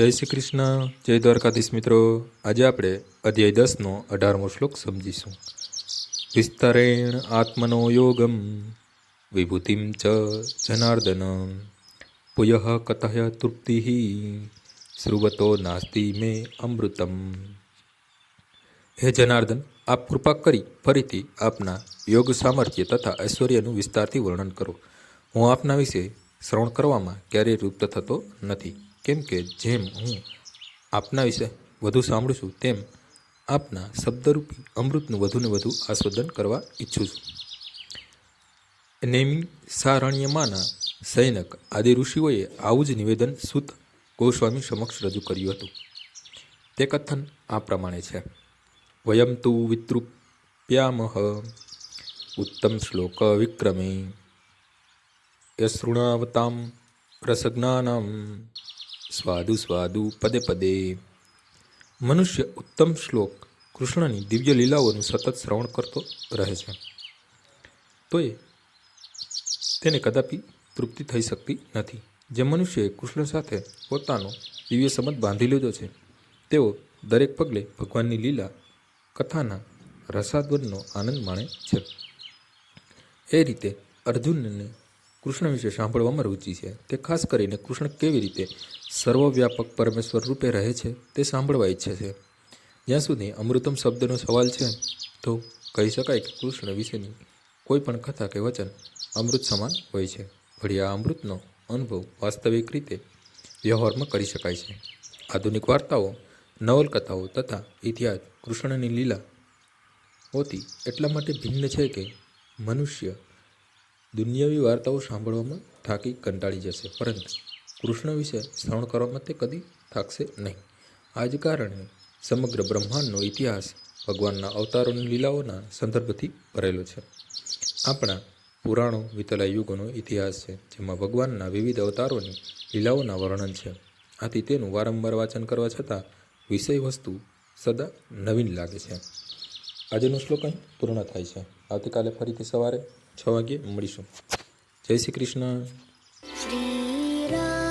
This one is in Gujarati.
જય શ્રી કૃષ્ણ. જય દ્વારકાધીશ મિત્રો. આજે આપણે અધ્યાય દસનો અઢારમો શ્લોક સમજીશું. વિસ્તારેણ આત્મનો યોગમ વિભૂતિમ ચ જનાર્દન પુય કતય તૃપ્તિ. શ્રુવતો નાસ્તિ મે અમૃતમ. હે જનાર્દન, આપ કૃપા કરી ફરીથી આપના યોગ સામર્થ્ય તથા ઐશ્વર્યનું વિસ્તારથી વર્ણન કરો. હું આપના વિશે શ્રવણ કરવામાં ક્યારેય તૃપ્ત થતો નથી. કેમ કે જેમ હું આપના વિશે વધુ સાંભળું છું, તેમ આપના શબ્દરૂપી અમૃતનું વધુને વધુ આસ્વાદન કરવા ઈચ્છું છું. નેમી સારણ્યમાંના સૈનક આદિ ઋષિઓએ આવું જ નિવેદન સુત ગોસ્વામી સમક્ષ રજૂ કર્યું હતું. તે કથન આ પ્રમાણે છે. વયમ તુ વિતૃપ્યામહ ઉત્તમ શ્લોક વિક્રમે. યશૃણાવતામ રસજ્ઞાનમ સ્વાદુ સ્વાદુ, પદે પદે. મનુષ્ય ઉત્તમ શ્લોક કૃષ્ણની દિવ્ય લીલાઓનું સતત શ્રવણ કરતો રહે છે. તોય તેને કદાપી તૃપ્તિ થઈ શકતી નથી. જે મનુષ્યએ કૃષ્ણ સાથે પોતાનો દિવ્ય સંબંધ બાંધી લીધો છે, તેઓ દરેક પગલે ભગવાનની લીલા કથાના રસાદવનનો આનંદ માણે છે. એ રીતે અર્જુનને કૃષ્ણ વિશે સાંભળવામાં રુચિ છે. તે ખાસ કરીને કૃષ્ણ કેવી રીતે સર્વવ્યાપક પરમેશ્વર રૂપે રહે છે તે સાંભળવા ઈચ્છે છે. જ્યાં સુધી અમૃતમ શબ્દનો સવાલ છે, તો કહી શકાય કે કૃષ્ણ વિશેની કોઈ પણ કથા કે વચન અમૃત સમાન હોય છે. વળી આ અમૃતનો અનુભવ વાસ્તવિક રીતે વ્યવહારમાં કરી શકાય છે. આધુનિક વાર્તાઓ, નવલકથાઓ તથા ઇતિહાસ કૃષ્ણની લીલા હોતી એટલા માટે ભિન્ન છે કે મનુષ્ય દુનિયાવી વાર્તાઓ સાંભળવામાં થાકી કંટાળી જશે. પરંતુ કૃષ્ણ વિશે શ્રવણ કરવામાં તે કદી થાકશે નહીં. આ જ કારણે સમગ્ર બ્રહ્માંડનો ઇતિહાસ ભગવાનના અવતારોની લીલાઓના સંદર્ભથી ભરેલો છે. આપણા પુરાણો વિતેલા યુગોનો ઇતિહાસ છે, જેમાં ભગવાનના વિવિધ અવતારોની લીલાઓના વર્ણન છે. આથી તેનું વારંવાર વાંચન કરવા છતાં વિષય વસ્તુ સદા નવીન લાગે છે. આજનો શ્લોક અહીં પૂર્ણ થાય છે. આવતીકાલે ફરીથી સવારે છ વાગ્યે મળીશું જય શ્રી કૃષ્ણ. શ્રી